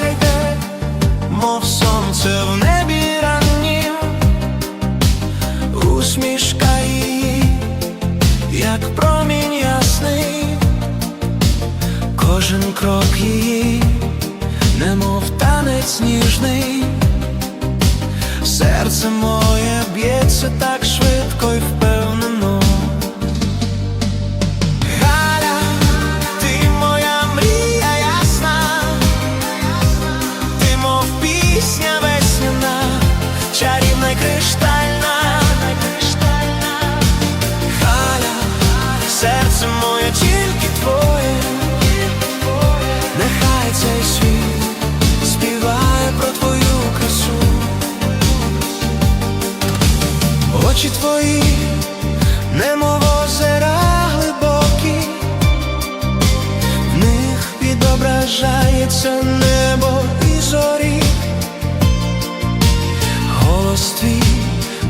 сяйте, мов сонце в небі раннім, усмішка її, як промінь ясний, кожен крок її, немов танець ніжний, серце моє б'ється так. Очі твої, немов озера глибокі, в них відображається небо і зорі, голос твій,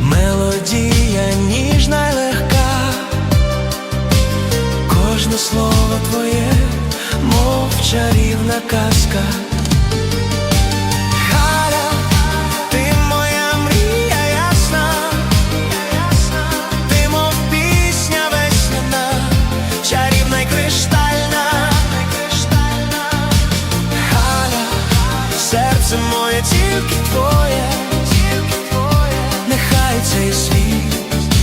мелодія ніжна й легка, кожне слово твоє, мов чарівна казка. Серце моє тільки твоє, нехай цей світ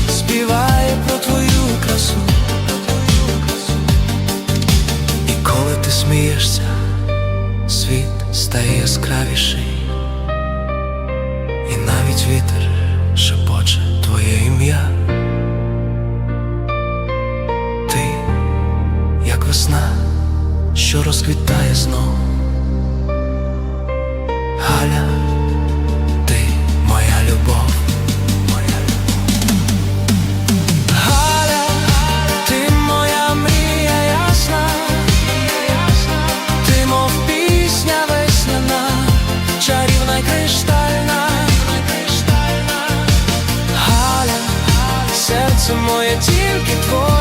співає про твою красу. І коли ти смієшся, світ стає яскравіший, і навіть вітер шепоче твоє ім'я. Ти, як весна, що розквітає знов, доля, ти моя любов, моя любов. Галя, ти моя мрія ясна, ти мов пісня весняна, чарівна й криштальна, Галя, серце моє тільки твоє.